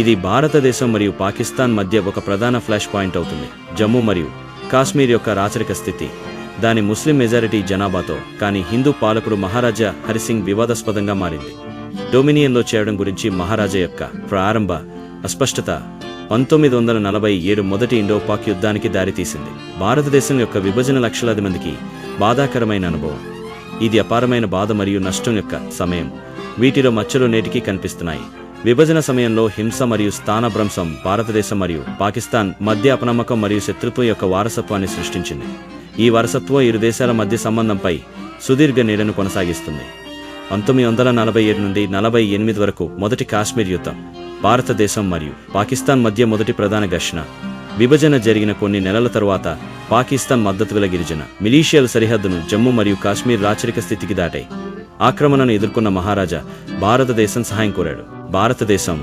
ఇది భారతదేశం మరియు పాకిస్తాన్ మధ్య ఒక ప్రధాన ఫ్లాష్ పాయింట్ అవుతుంది. జమ్మూ మరియు కాశ్మీర్ యొక్క రాచరిక స్థితి. దాని ముస్లిం మెజారిటీ జనాభాతో కానీ హిందూ పాలకుడు మహారాజా హరిసింగ్ వివాదాస్పదంగా మారింది. డొమినియన్లో చేయడం గురించి మహారాజా యొక్క ప్రారంభ అస్పష్టత పంతొమ్మిది వందల నలభై ఏడు మొదటి ఇండో పాక్ యుద్ధానికి దారితీసింది. భారతదేశం యొక్క విభజన లక్షలాది మందికి బాధాకరమైన అనుభవం. ఇది అపారమైన బాధ మరియు నష్టం యొక్క సమయం. వీటిలో మచ్చలు నేటికీ కనిపిస్తున్నాయి. విభజన సమయంలో హింస మరియు స్థానభ్రంశం భారతదేశం మరియు పాకిస్తాన్ మధ్య అపనమ్మకం మరియు శత్రుత్వం యొక్క వారసత్వాన్ని సృష్టించింది. ఈ వారసత్వం ఇరు దేశాల మధ్య సంబంధంపై సుదీర్ఘ నీడను కొనసాగిస్తుంది. పంతొమ్మిది వందల నలభై ఏడు నుండి నలభై ఎనిమిది వరకు మొదటి కాశ్మీర్ యుద్ధం భారతదేశం మరియు పాకిస్తాన్ మధ్య మొదటి ప్రధాన ఘర్షణ విభజన జరిగిన కొన్ని నెలల తరువాత పాకిస్తాన్ మద్దతు గల గిరిజన మిలీషియాల సరిహద్దును జమ్మూ మరియు కాశ్మీర్ రాచరిక స్థితికి దాటాయి. ఆక్రమణను ఎదుర్కొన్న మహారాజా భారతదేశం సహాయం కోరాడు. భారతదేశం